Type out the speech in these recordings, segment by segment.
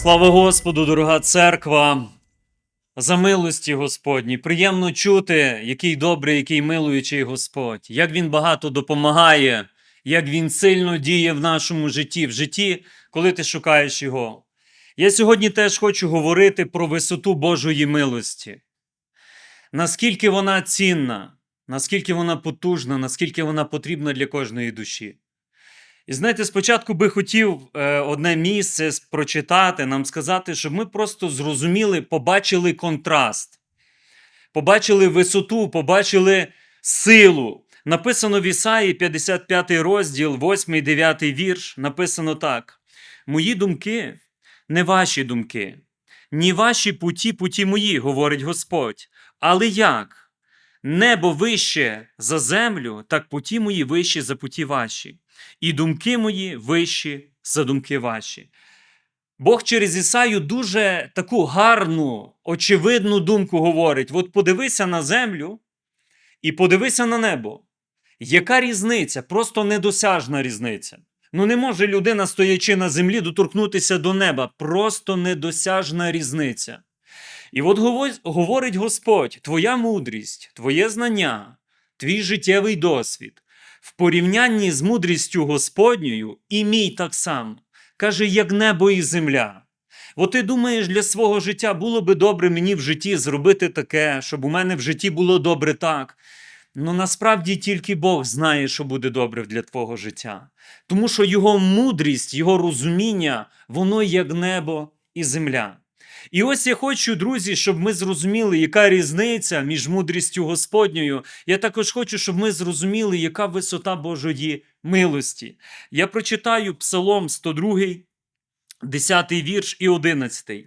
Слава Господу, дорога церква! За милості Господні. Приємно чути, який добрий, який милуючий Господь, як Він багато допомагає, як Він сильно діє в нашому житті, в житті, коли ти шукаєш Його. Я сьогодні теж хочу говорити про висоту Божої милості. Наскільки вона цінна, наскільки вона потужна, наскільки вона потрібна для кожної душі. І знаєте, спочатку би хотів е, одне місце прочитати, нам сказати, щоб ми просто зрозуміли, побачили контраст, побачили висоту, побачили силу. Написано в Ісаї 55 розділ, 8, 9 вірш. Написано так: Мої думки не ваші думки, ні ваші путі, путі мої, говорить Господь. Але як? Небо вище за землю, так путі мої вищі за путі ваші і думки мої вищі за думки ваші. Бог через Ісаю дуже таку гарну, очевидну думку говорить: от подивися на землю і подивися на небо. Яка різниця? Просто недосяжна різниця. Ну не може людина, стоячи на землі, доторкнутися до неба. Просто недосяжна різниця. І от говорить Господь: твоя мудрість, твоє знання, твій життєвий досвід в порівнянні з мудрістю Господньою і мій так само. Каже, як небо і земля. От ти думаєш, для свого життя було би добре мені в житті зробити таке, щоб у мене в житті було добре так. Ну насправді тільки Бог знає, що буде добре для твого життя. Тому що його мудрість, його розуміння, воно як небо і земля. І ось я хочу, друзі, щоб ми зрозуміли, яка різниця між мудрістю Господньою. Я також хочу, щоб ми зрозуміли, яка висота Божої милості. Я прочитаю Псалом 102, 10 вірш і 11.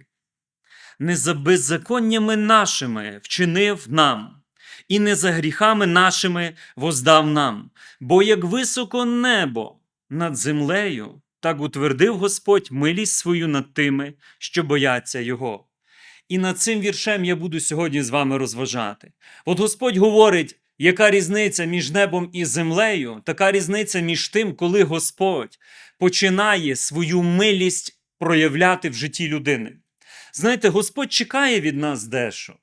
Не за беззаконнями нашими вчинив нам, і не за гріхами нашими воздав нам. Бо як високо небо над землею, так утвердив Господь милість свою над тими, що бояться Його. І над цим віршем я буду сьогодні з вами розважати. От Господь говорить, яка різниця між небом і землею, така різниця між тим, коли Господь починає свою милість проявляти в житті людини. Знаєте, Господь чекає від нас дещо.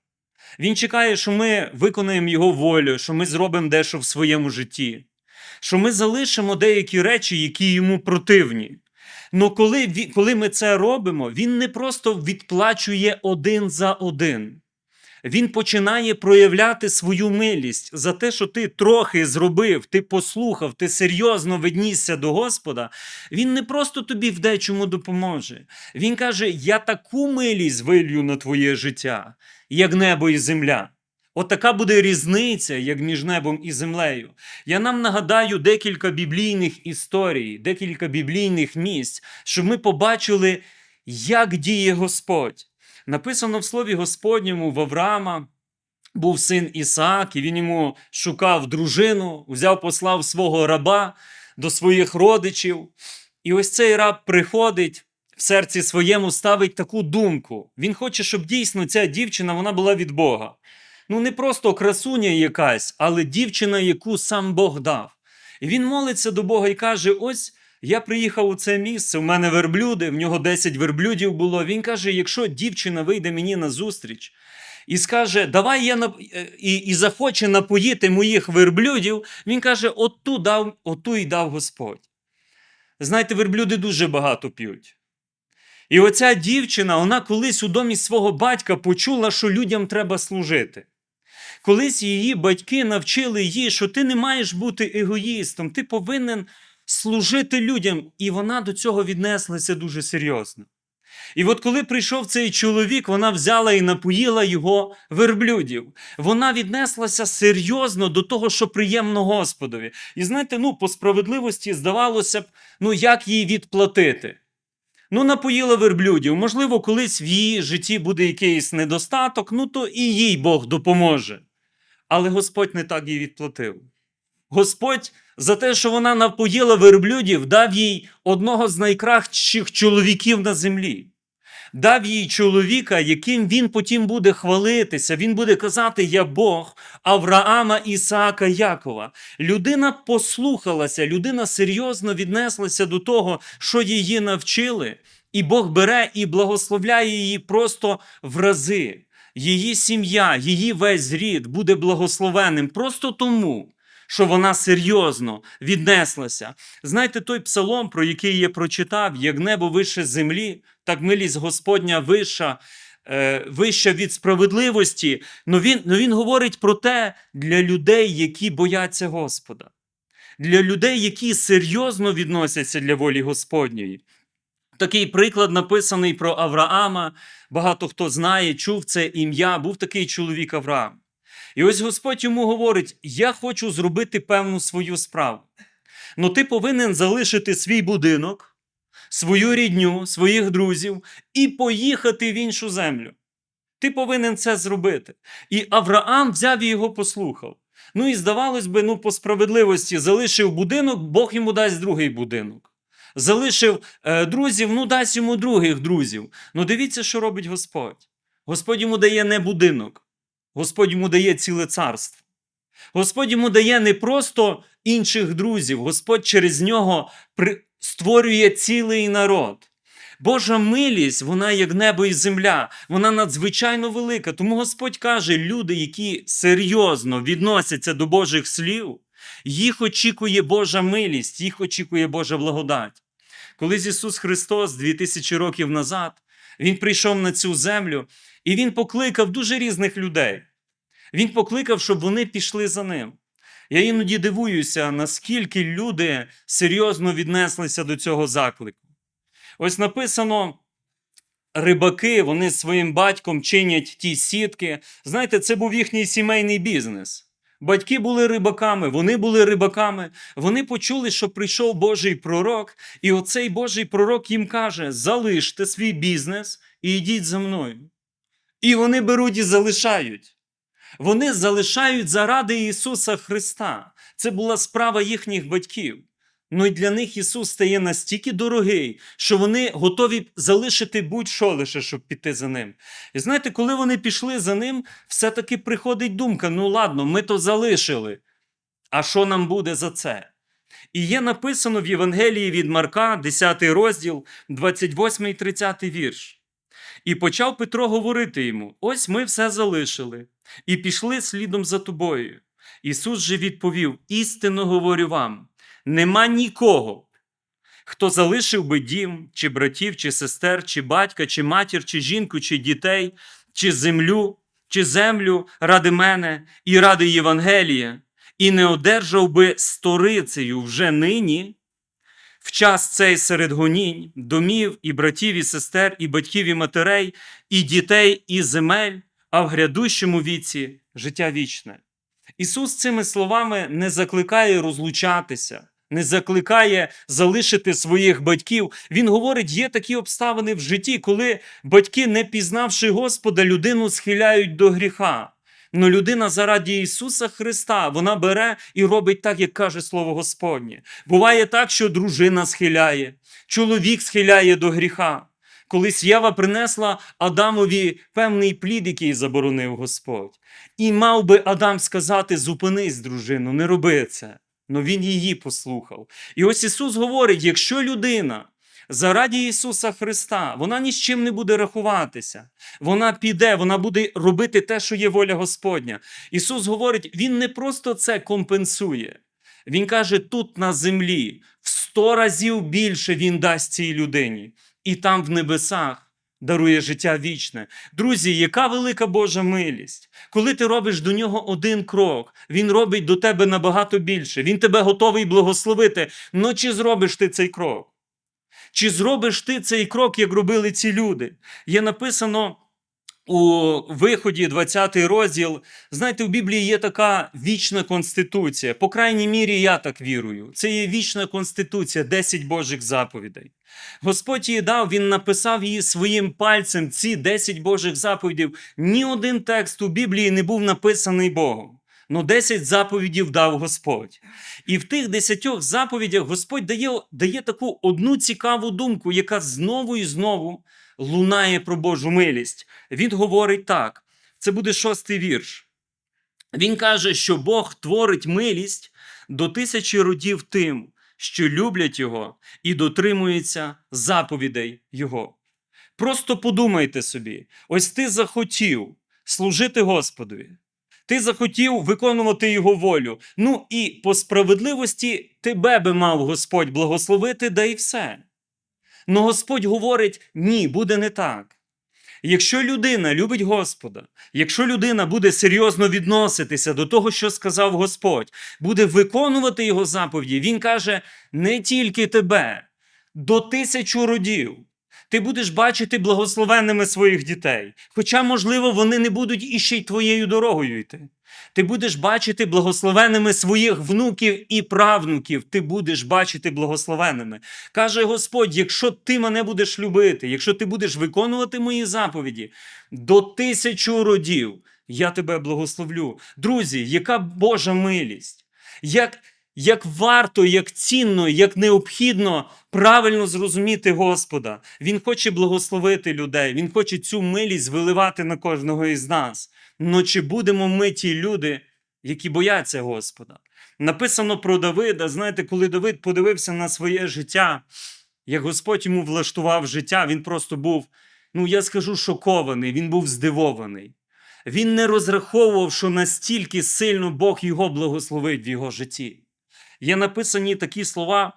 Він чекає, що ми виконаємо Його волю, що ми зробимо дещо в своєму житті, що ми залишимо деякі речі, які йому противні. Но коли, коли ми це робимо, він не просто відплачує один за один. Він починає проявляти свою милість за те, що ти трохи зробив, ти послухав, ти серйозно віднісся до Господа. Він не просто тобі в дечому допоможе. Він каже: Я таку милість вилью на твоє життя, як небо і земля. От така буде різниця, як між небом і землею. Я нам нагадаю декілька біблійних історій, декілька біблійних місць, щоб ми побачили, як діє Господь. Написано в Слові Господньому в Авраама. Був син Ісаак, і він йому шукав дружину, взяв, послав свого раба до своїх родичів. І ось цей раб приходить в серці своєму, ставить таку думку. Він хоче, щоб дійсно ця дівчина вона була від Бога. Ну, не просто красуня якась, але дівчина, яку сам Бог дав. І він молиться до Бога і каже: Ось я приїхав у це місце, у мене верблюди, в нього 10 верблюдів було. Він каже: якщо дівчина вийде мені на зустріч і скаже, давай я нап... е, і, і захоче напоїти моїх верблюдів, він каже: оту дав, оту й дав Господь. Знаєте, верблюди дуже багато п'ють. І оця дівчина, вона колись у домі свого батька почула, що людям треба служити. Колись її батьки навчили її, що ти не маєш бути егоїстом, ти повинен служити людям. І вона до цього віднеслася дуже серйозно. І от коли прийшов цей чоловік, вона взяла і напоїла його верблюдів. Вона віднеслася серйозно до того, що приємно Господові. І знаєте, ну, по справедливості здавалося б, ну як їй відплатити? Ну, напоїла верблюдів. Можливо, колись в її житті буде якийсь недостаток, ну то і їй Бог допоможе. Але Господь не так їй відплатив. Господь за те, що вона напоїла верблюдів, дав їй одного з найкращих чоловіків на землі. Дав їй чоловіка, яким він потім буде хвалитися. Він буде казати: Я Бог Авраама, Ісаака, Якова. Людина послухалася, людина серйозно віднеслася до того, що її навчили. І Бог бере і благословляє її просто в рази. Її сім'я, її весь рід буде благословенним просто тому, що вона серйозно віднеслася. Знаєте, той псалом, про який я прочитав, як небо вище землі, так милість Господня вища, е, вища від справедливості. Но він, но він говорить про те для людей, які бояться Господа, для людей, які серйозно відносяться для волі Господньої. Такий приклад написаний про Авраама. Багато хто знає, чув це ім'я, був такий чоловік Авраам. І ось Господь йому говорить: Я хочу зробити певну свою справу. Ну ти повинен залишити свій будинок, свою рідню, своїх друзів і поїхати в іншу землю. Ти повинен це зробити. І Авраам взяв і його послухав. Ну і здавалось би, ну, по справедливості залишив будинок, Бог йому дасть другий будинок. Залишив е, друзів, ну дасть йому других друзів. Ну дивіться, що робить Господь. Господь йому дає не будинок, Господь йому дає ціле царство. Господь йому дає не просто інших друзів, Господь через нього створює цілий народ. Божа милість, вона як небо і земля, вона надзвичайно велика. Тому Господь каже, люди, які серйозно відносяться до Божих слів, їх очікує Божа милість, їх очікує Божа благодать. Колись Ісус Христос 2000 років назад, Він прийшов на цю землю і Він покликав дуже різних людей. Він покликав, щоб вони пішли за ним. Я іноді дивуюся, наскільки люди серйозно віднеслися до цього заклику. Ось написано: рибаки, вони своїм батьком чинять ті сітки. Знаєте, це був їхній сімейний бізнес. Батьки були рибаками, вони були рибаками. Вони почули, що прийшов Божий пророк, і оцей Божий пророк їм каже: залиште свій бізнес і йдіть за мною. І вони беруть і залишають. Вони залишають заради Ісуса Христа. Це була справа їхніх батьків. Ну і для них Ісус стає настільки дорогий, що вони готові залишити будь-що лише, щоб піти за ним. І знаєте, коли вони пішли за ним, все-таки приходить думка: ну ладно, ми то залишили. А що нам буде за це? І є написано в Євангелії від Марка, 10 розділ, 28 і 30 вірш. І почав Петро говорити йому: Ось ми все залишили, і пішли слідом за тобою. Ісус же відповів: Істинно говорю вам, нема нікого, хто залишив би дім, чи братів, чи сестер, чи батька, чи матір, чи жінку, чи дітей, чи землю, чи землю ради мене і ради Євангелія, і не одержав би сторицею вже нині. В час цей серед гонінь, домів, і братів, і сестер, і батьків, і матерей, і дітей, і земель, а в грядущому віці життя вічне. Ісус цими словами не закликає розлучатися, не закликає залишити своїх батьків. Він говорить, є такі обставини в житті, коли батьки, не пізнавши Господа, людину схиляють до гріха. Но людина заради Ісуса Христа вона бере і робить так, як каже Слово Господнє. Буває так, що дружина схиляє, чоловік схиляє до гріха. Колись Ява принесла Адамові певний плід, який заборонив Господь. І мав би Адам сказати: зупинись, дружину, не роби це. Но він її послухав. І ось Ісус говорить: якщо людина заради Ісуса Христа, вона ні з чим не буде рахуватися, вона піде, вона буде робити те, що є воля Господня. Ісус говорить, Він не просто це компенсує. Він каже, тут на землі в сто разів більше Він дасть цій людині, і там в небесах. Дарує життя вічне. Друзі, яка велика Божа милість. Коли ти робиш до нього один крок, він робить до тебе набагато більше. Він тебе готовий благословити. Ну чи зробиш ти цей крок? Чи зробиш ти цей крок, як робили ці люди? Є написано у виході, 20 розділ. Знаєте, в Біблії є така вічна конституція. По крайній мірі, я так вірую. Це є вічна конституція, 10 Божих заповідей. Господь її дав, Він написав її своїм пальцем, ці 10 Божих заповідей. Ні один текст у Біблії не був написаний Богом. Ну, 10 заповідів дав Господь. І в тих 10 заповідях Господь дає, дає таку одну цікаву думку, яка знову і знову лунає про Божу милість. Він говорить так: це буде шостий вірш. Він каже, що Бог творить милість до тисячі родів тим, що люблять Його і дотримуються заповідей Його. Просто подумайте собі: ось ти захотів служити Господові. Ти захотів виконувати його волю. Ну і по справедливості тебе би мав Господь благословити, да й все. Но Господь говорить: ні, буде не так. Якщо людина любить Господа, якщо людина буде серйозно відноситися до того, що сказав Господь, буде виконувати його заповіді, він каже: не тільки тебе, до тисячу родів. Ти будеш бачити благословенними своїх дітей. Хоча, можливо, вони не будуть іще й твоєю дорогою йти. Ти будеш бачити благословенними своїх внуків і правнуків. Ти будеш бачити благословеними. Каже Господь: якщо ти мене будеш любити, якщо ти будеш виконувати мої заповіді до тисячу родів, я тебе благословлю. Друзі, яка Божа милість! Як як варто, як цінно, як необхідно правильно зрозуміти Господа. Він хоче благословити людей, Він хоче цю милість виливати на кожного із нас. Но чи будемо ми ті люди, які бояться Господа? Написано про Давида. Знаєте, коли Давид подивився на своє життя, як Господь йому влаштував життя, він просто був, ну я скажу, шокований, він був здивований. Він не розраховував, що настільки сильно Бог його благословить в його житті. Є написані такі слова,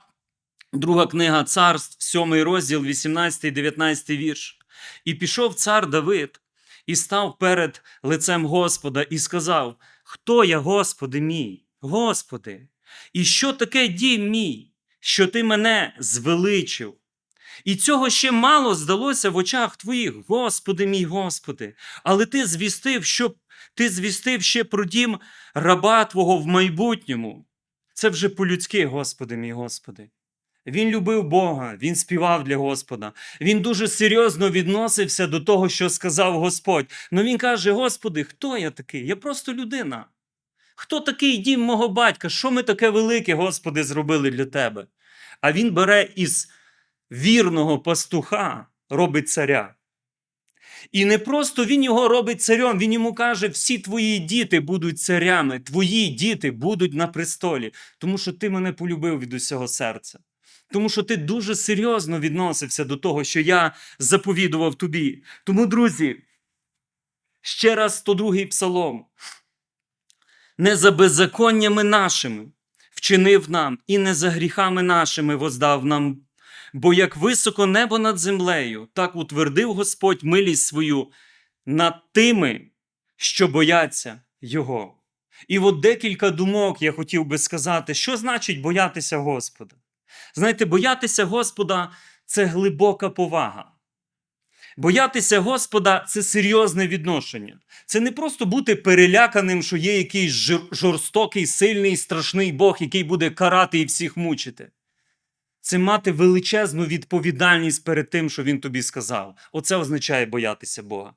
друга книга Царств, 7 розділ, 18, 19 вірш. І пішов цар Давид і став перед лицем Господа і сказав: Хто я, Господи мій, Господи, і що таке дім мій, що ти мене звеличив? І цього ще мало здалося в очах твоїх, Господи мій Господи, але ти звістив, що ти звістив ще про дім раба Твого в майбутньому. Це вже по-людськи, Господи мій Господи. Він любив Бога, він співав для Господа. Він дуже серйозно відносився до того, що сказав Господь. Но він каже: Господи, хто я такий? Я просто людина. Хто такий дім мого батька? Що ми таке велике, Господи, зробили для тебе? А він бере із вірного пастуха, робить царя. І не просто він його робить царем, він йому каже: всі твої діти будуть царями, твої діти будуть на престолі, тому що ти мене полюбив від усього серця. Тому що ти дуже серйозно відносився до того, що я заповідував тобі. Тому, друзі, ще раз 102-й псалом. Не за беззаконнями нашими вчинив нам, і не за гріхами нашими воздав нам Бо як високо небо над землею, так утвердив Господь милість свою над тими, що бояться Його. І от декілька думок я хотів би сказати, що значить боятися Господа. Знаєте, боятися Господа це глибока повага. Боятися Господа це серйозне відношення. Це не просто бути переляканим, що є якийсь жорстокий, сильний, страшний Бог, який буде карати і всіх мучити це мати величезну відповідальність перед тим, що він тобі сказав. Оце означає боятися Бога.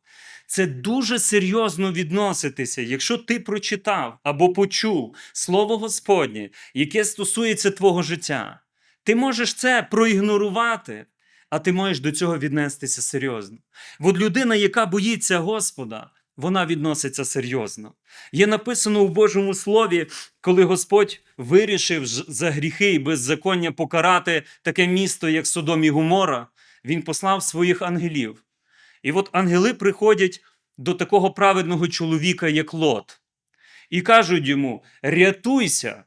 Це дуже серйозно відноситися, якщо ти прочитав або почув Слово Господнє, яке стосується твого життя. Ти можеш це проігнорувати, а ти маєш до цього віднестися серйозно. От людина, яка боїться Господа, вона відноситься серйозно. Є написано у Божому Слові, коли Господь вирішив за гріхи і беззаконня покарати таке місто, як Содом і Гумора, Він послав своїх ангелів. І от ангели приходять до такого праведного чоловіка, як Лот, і кажуть йому: рятуйся,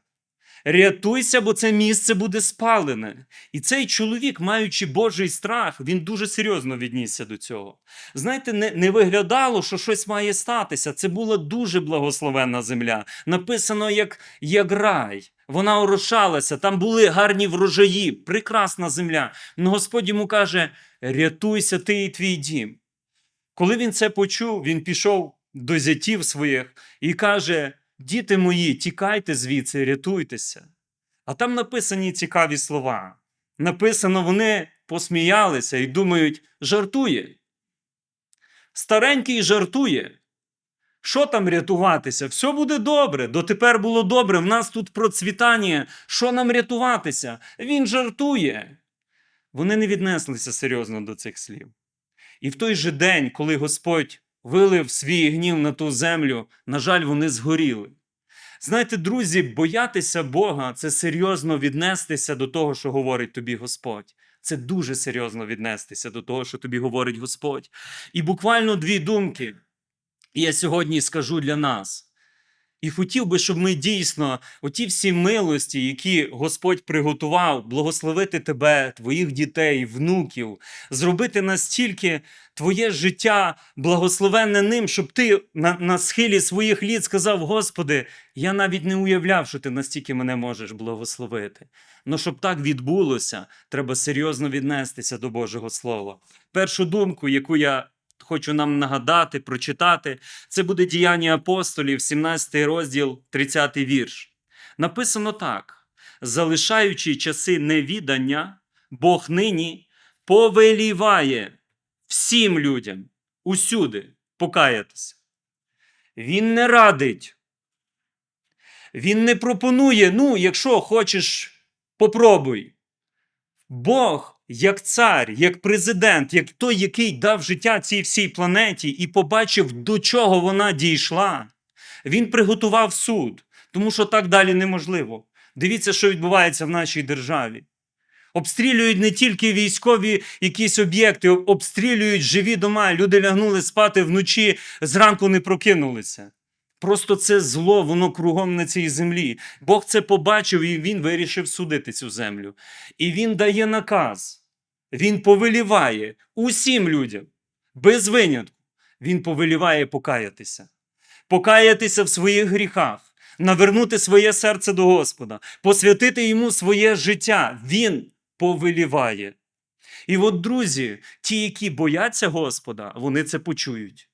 Рятуйся, бо це місце буде спалене. І цей чоловік, маючи Божий страх, він дуже серйозно віднісся до цього. Знаєте, не не виглядало, що щось має статися. Це була дуже благословенна земля. Написано як як рай. Вона орошалася, там були гарні врожаї, прекрасна земля. Но Господь йому каже: рятуйся ти і твій дім. Коли він це почув, він пішов до зятів своїх і каже. Діти мої, тікайте звідси, рятуйтеся. А там написані цікаві слова. Написано, вони посміялися і думають, жартує. Старенький жартує. Що там рятуватися? Все буде добре. Дотепер було добре. В нас тут процвітання. Що нам рятуватися? Він жартує. Вони не віднеслися серйозно до цих слів. І в той же день, коли Господь вилив свій гнів на ту землю, на жаль, вони згоріли. Знаєте, друзі, боятися Бога це серйозно віднестися до того, що говорить тобі Господь. Це дуже серйозно віднестися до того, що тобі говорить Господь. І буквально дві думки я сьогодні скажу для нас. І хотів би, щоб ми дійсно оті всі милості, які Господь приготував, благословити тебе, твоїх дітей, внуків, зробити настільки твоє життя благословенне ним, щоб ти на, на схилі своїх літ сказав: Господи, я навіть не уявляв, що ти настільки мене можеш благословити. Ну, щоб так відбулося, треба серйозно віднестися до Божого Слова. Першу думку, яку я хочу нам нагадати, прочитати, це буде діяння апостолів, 17 розділ, 30 вірш. Написано так: залишаючи часи невідання, Бог нині повеліває всім людям усюди покаятися. Він не радить. Він не пропонує, ну, якщо хочеш, попробуй. Бог, як цар, як президент, як той, який дав життя цій всій планеті і побачив, до чого вона дійшла, він приготував суд, тому що так далі неможливо. Дивіться, що відбувається в нашій державі. Обстрілюють не тільки військові якісь об'єкти, обстрілюють живі дома. Люди лягнули спати вночі, зранку не прокинулися. Просто це зло, воно кругом на цій землі. Бог це побачив і він вирішив судити цю землю. І він дає наказ. Він повеліває усім людям, без винятку. Він повеліває покаятися, покаятися в своїх гріхах, навернути своє серце до Господа, посвятити йому своє життя. Він повеліває. І от, друзі, ті, які бояться Господа, вони це почують.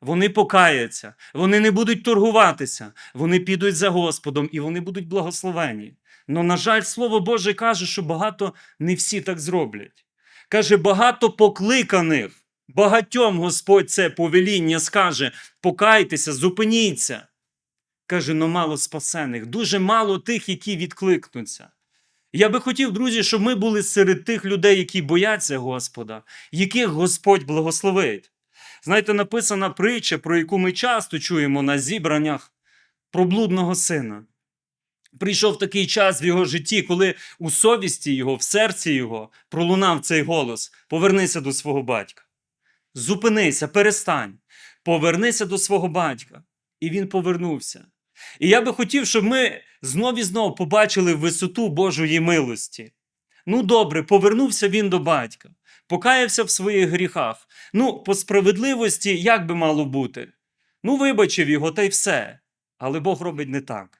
Вони покаяться, вони не будуть торгуватися, вони підуть за Господом і вони будуть благословені. Но, на жаль, Слово Боже каже, що багато не всі так зроблять. Каже, багато покликаних, багатьом Господь це повеління скаже: покайтеся, зупиніться. Каже, но мало спасених, дуже мало тих, які відкликнуться. Я би хотів, друзі, щоб ми були серед тих людей, які бояться Господа, яких Господь благословить. Знаєте, написана притча, про яку ми часто чуємо на зібраннях про блудного сина. Прийшов такий час в його житті, коли у совісті його, в серці його пролунав цей голос: Повернися до свого батька. Зупинися, перестань, повернися до свого батька. І він повернувся. І я би хотів, щоб ми знов і знов побачили висоту Божої милості. Ну, добре, повернувся він до батька, покаявся в своїх гріхах. Ну, по справедливості, як би мало бути? Ну, вибачив його, та й все. Але Бог робить не так.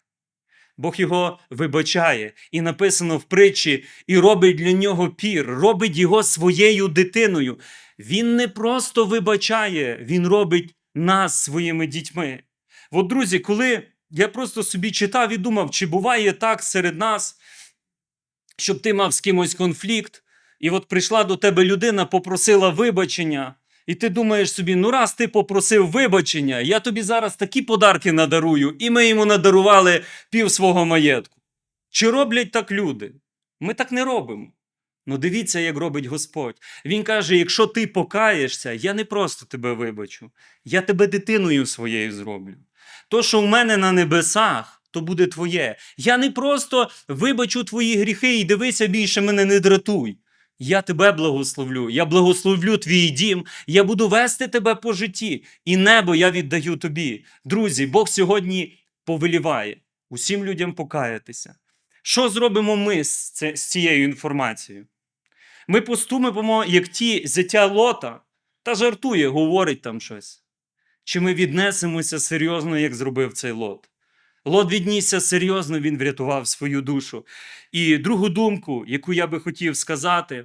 Бог його вибачає, і написано в притчі, і робить для нього пір, робить його своєю дитиною. Він не просто вибачає, він робить нас своїми дітьми. От, друзі, коли я просто собі читав і думав, чи буває так серед нас, щоб ти мав з кимось конфлікт, і от прийшла до тебе людина, попросила вибачення, і ти думаєш собі, ну раз ти попросив вибачення, я тобі зараз такі подарки надарую, і ми йому надарували пів свого маєтку. Чи роблять так люди? Ми так не робимо. Ну дивіться, як робить Господь. Він каже: якщо ти покаєшся, я не просто тебе вибачу, я тебе дитиною своєю зроблю. То, що в мене на небесах, то буде твоє. Я не просто вибачу твої гріхи і дивися більше мене не дратуй. Я тебе благословлю, я благословлю твій дім, я буду вести тебе по житті, і небо я віддаю тобі. Друзі, Бог сьогодні повеліває усім людям покаятися. Що зробимо ми з, цією інформацією? Ми поступимо, як ті зяття лота, та жартує, говорить там щось. Чи ми віднесемося серйозно, як зробив цей лот? Лот віднісся серйозно, він врятував свою душу. І другу думку, яку я би хотів сказати,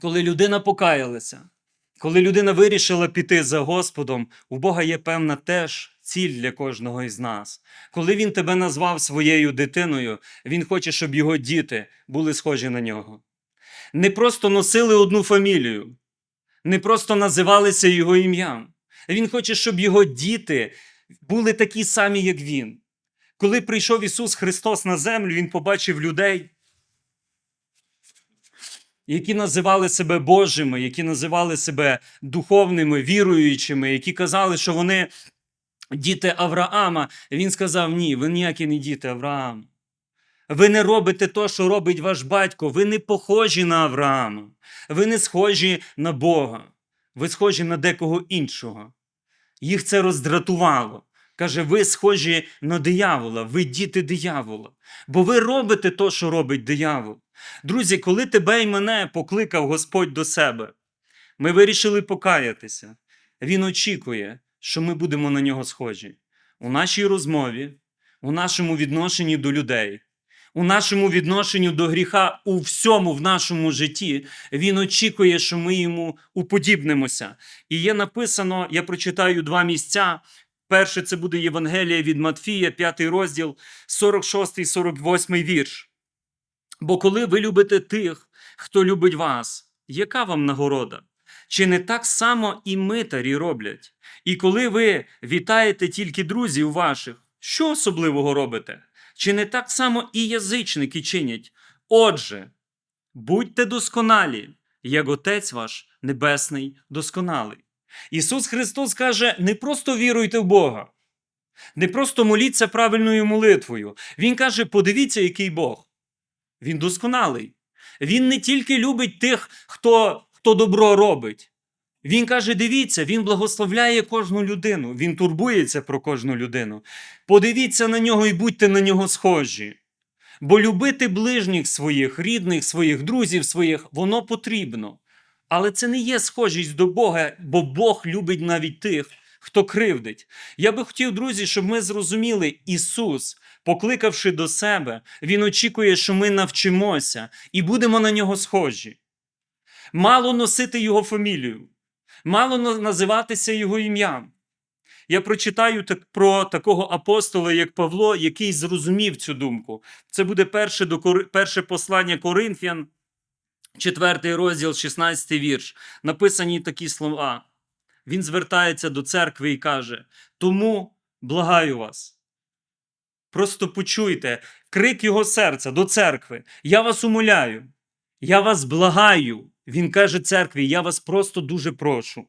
коли людина покаялася, коли людина вирішила піти за Господом, у Бога є певна теж ціль для кожного із нас. Коли він тебе назвав своєю дитиною, він хоче, щоб його діти були схожі на нього. Не просто носили одну фамілію, не просто називалися його ім'ям. Він хоче, щоб його діти були такі самі, як він. Коли прийшов Ісус Христос на землю, Він побачив людей, які називали себе Божими, які називали себе духовними, віруючими, які казали, що вони діти Авраама. Він сказав: ні, ви ніякі не діти Авраама. Ви не робите то, що робить ваш батько. Ви не похожі на Авраама. Ви не схожі на Бога. Ви схожі на декого іншого. Їх це роздратувало. Каже, ви схожі на диявола, ви діти диявола. Бо ви робите то, що робить диявол. Друзі, коли тебе і мене покликав Господь до себе, ми вирішили покаятися. Він очікує, що ми будемо на нього схожі у нашій розмові, у нашому відношенні до людей, у нашому відношенні до гріха у всьому в нашому житті. Він очікує, що ми йому уподібнимося. І є написано, я прочитаю два місця. Перше це буде Євангелія від Матфія, 5 розділ, 46, 48 вірш. Бо коли ви любите тих, хто любить вас, яка вам нагорода? Чи не так само і митарі роблять? І коли ви вітаєте тільки друзів ваших, що особливого робите? Чи не так само і язичники чинять? Отже, будьте досконалі, як Отець ваш Небесний досконалий. Ісус Христос каже: не просто віруйте в Бога, не просто моліться правильною молитвою. Він каже: подивіться, який Бог. Він досконалий. Він не тільки любить тих, хто, хто добро робить. Він каже: дивіться, він благословляє кожну людину, він турбується про кожну людину. Подивіться на нього і будьте на нього схожі. Бо любити ближніх своїх, рідних своїх, друзів своїх, воно потрібно. Але це не є схожість до Бога, бо Бог любить навіть тих, хто кривдить. Я би хотів, друзі, щоб ми зрозуміли, Ісус, покликавши до себе, Він очікує, що ми навчимося і будемо на нього схожі. Мало носити Його фамілію, мало називатися Його ім'ям. Я прочитаю так про такого апостола, як Павло, який зрозумів цю думку. Це буде перше, до, перше послання Коринфян, 4 розділ, 16 вірш. Написані такі слова. Він звертається до церкви і каже: Тому благаю вас. Просто почуйте крик його серця до церкви. Я вас умоляю, я вас благаю. Він каже церкві, я вас просто дуже прошу.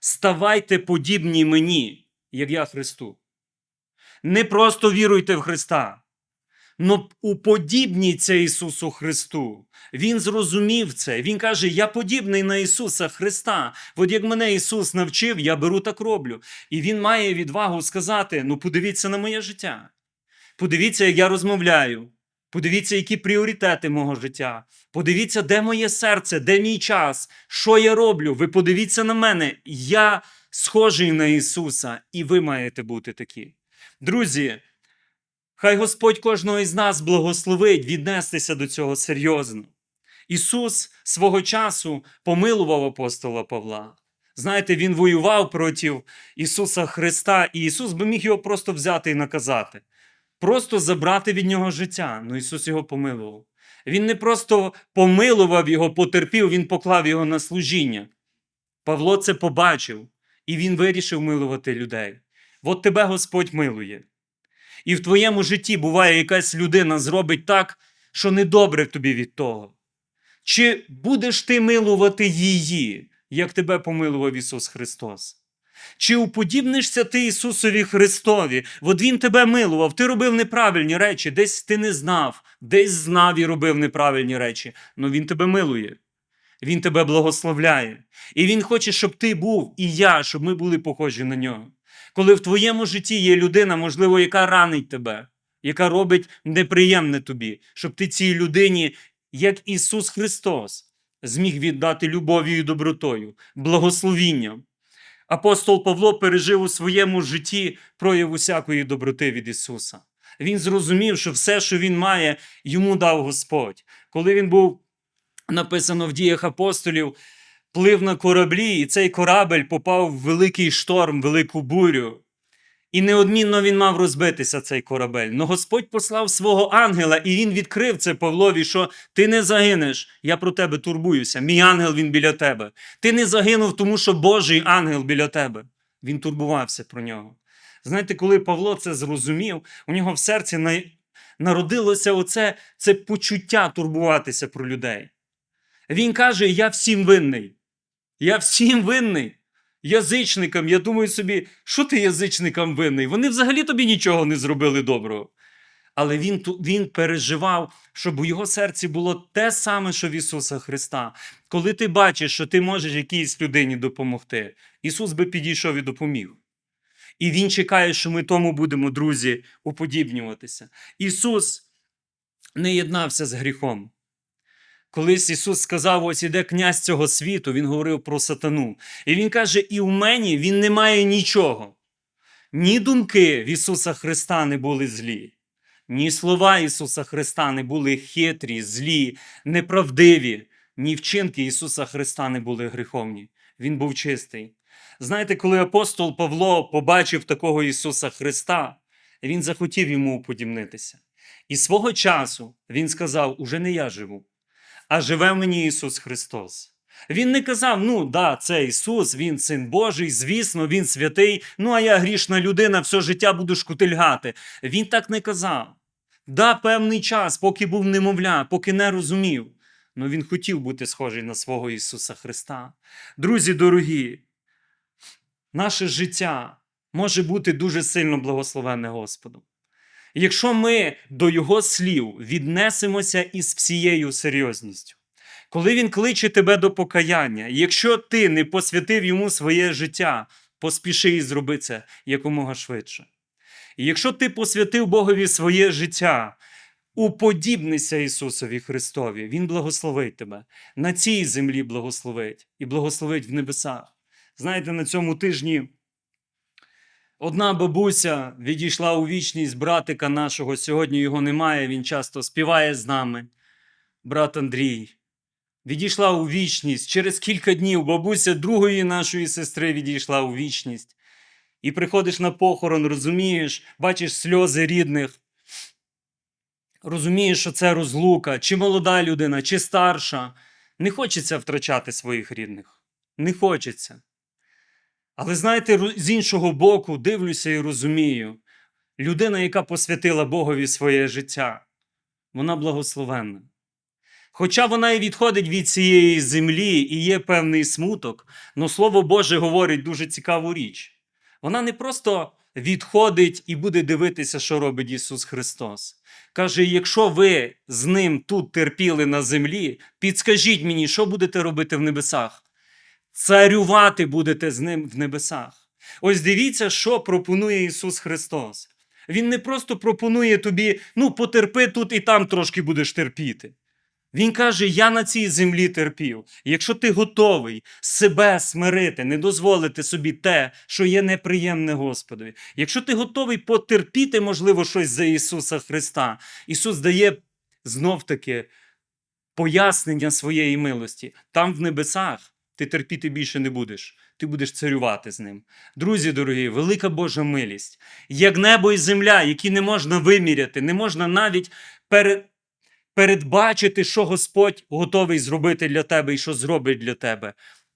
Ставайте подібні мені, як я Христу. Не просто віруйте в Христа, но уподібніться Ісусу Христу. Він зрозумів це. Він каже: Я подібний на Ісуса Христа. От як мене Ісус навчив, я беру так роблю. І Він має відвагу сказати: ну, подивіться на моє життя. Подивіться, як я розмовляю. Подивіться, які пріоритети мого життя. Подивіться, де моє серце, де мій час, що я роблю. Ви подивіться на мене. Я схожий на Ісуса, і ви маєте бути такі. Друзі, хай Господь кожного із нас благословить віднестися до цього серйозно. Ісус свого часу помилував апостола Павла. Знаєте, він воював проти Ісуса Христа, і Ісус би міг його просто взяти і наказати, просто забрати від нього життя. Ну Ісус його помилував. Він не просто помилував його, потерпів, він поклав його на служіння. Павло це побачив, і він вирішив милувати людей. От тебе Господь милує. І в твоєму житті буває якась людина зробить так, що недобре тобі від того. Чи будеш ти милувати її, як тебе помилував Ісус Христос? Чи уподібнишся ти Ісусові Христові? От Він тебе милував, ти робив неправильні речі, десь ти не знав, десь знав і робив неправильні речі, але Він тебе милує. Він тебе благословляє. І Він хоче, щоб ти був і я, щоб ми були похожі на нього. Коли в твоєму житті є людина, можливо, яка ранить тебе, яка робить неприємне тобі, щоб ти цій людині, як Ісус Христос, зміг віддати любов'ю і добротою, благословінням. Апостол Павло пережив у своєму житті прояв усякої доброти від Ісуса. Він зрозумів, що все, що він має, йому дав Господь. Коли він був написано в діях апостолів, плив на кораблі, і цей корабель попав в великий шторм, велику бурю. І неодмінно він мав розбитися цей корабель. Но Господь послав свого ангела, і він відкрив це Павлові, що ти не загинеш, я про тебе турбуюся. Мій ангел він біля тебе. Ти не загинув, тому що Божий ангел біля тебе. Він турбувався про нього. Знаєте, коли Павло це зрозумів, у нього в серці на- народилося оце це почуття турбуватися про людей. Він каже: Я всім винний. Я всім винний. Язичникам. Я думаю собі, що ти язичникам винний? Вони взагалі тобі нічого не зробили доброго. Але він, він переживав, щоб у його серці було те саме, що в Ісуса Христа. Коли ти бачиш, що ти можеш якійсь людині допомогти, Ісус би підійшов і допоміг. І Він чекає, що ми тому будемо, друзі, уподібнюватися. Ісус не єднався з гріхом. Колись Ісус сказав: ось іде князь цього світу, Він говорив про сатану. І Він каже: і в мені він не має нічого. Ні думки в Ісуса Христа не були злі, ні слова Ісуса Христа не були хитрі, злі, неправдиві, ні вчинки Ісуса Христа не були гріховні. Він був чистий. Знаєте, коли апостол Павло побачив такого Ісуса Христа, він захотів йому уподібнитися. І свого часу він сказав: уже не я живу, а живе в мені Ісус Христос. Він не казав, ну да, це Ісус, Він син Божий, звісно, Він святий, ну а я грішна людина, все життя буду шкутильгати. Він так не казав. Да, певний час, поки був немовля, поки не розумів. але він хотів бути схожий на свого Ісуса Христа. Друзі дорогі, наше життя може бути дуже сильно благословенне Господом. Якщо ми до Його слів віднесемося із всією серйозністю, коли Він кличе тебе до покаяння, якщо ти не посвятив йому своє життя, поспіши і зроби це якомога швидше. І якщо ти посвятив Богові своє життя, уподібнися Ісусові Христові, Він благословить тебе. На цій землі благословить і благословить в небесах. Знаєте, на цьому тижні одна бабуся відійшла у вічність братика нашого. Сьогодні його немає. Він часто співає з нами. Брат Андрій. Відійшла у вічність. Через кілька днів бабуся другої нашої сестри відійшла у вічність. І приходиш на похорон, розумієш, бачиш сльози рідних. Розумієш, що це розлука, чи молода людина, чи старша. Не хочеться втрачати своїх рідних. Не хочеться. Але знаєте, з іншого боку, дивлюся і розумію, людина, яка посвятила Богові своє життя, вона благословенна. Хоча вона і відходить від цієї землі і є певний смуток, але Слово Боже говорить дуже цікаву річ. Вона не просто відходить і буде дивитися, що робить Ісус Христос. Каже: якщо ви з ним тут терпіли на землі, підскажіть мені, що будете робити в небесах? Царювати будете з ним в небесах. Ось дивіться, що пропонує Ісус Христос. Він не просто пропонує тобі, ну, потерпи тут і там трошки будеш терпіти. Він каже: Я на цій землі терпів. Якщо ти готовий себе смирити, не дозволити собі те, що є неприємне Господові, якщо ти готовий потерпіти, можливо, щось за Ісуса Христа, Ісус дає знов таки пояснення своєї милості. Там в небесах ти терпіти більше не будеш. Ти будеш царювати з ним. Друзі дорогі, велика Божа милість, як небо і земля, які не можна виміряти, не можна навіть перед передбачити, що Господь готовий зробити для тебе і що зробить для тебе.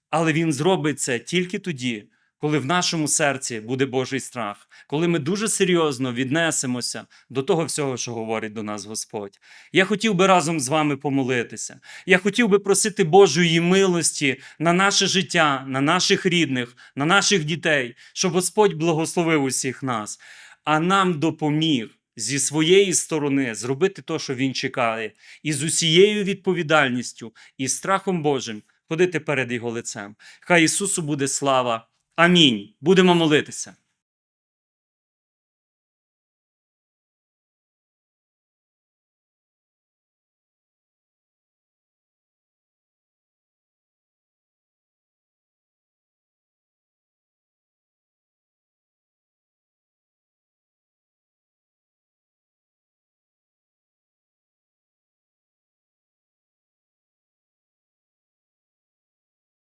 Але Він зробить це тільки тоді, коли в нашому серці буде Божий страх, коли ми дуже серйозно віднесемося до того всього, що говорить до нас Господь. Я хотів би разом з вами помолитися. Я хотів би просити Божої милості на наше життя, на наших рідних, на наших дітей, щоб Господь благословив усіх нас, а нам допоміг зі своєї сторони зробити те, що він чекає, і з усією відповідальністю і страхом Божим ходити перед Його лицем. Хай Ісусу буде слава. Амінь. Будемо молитися.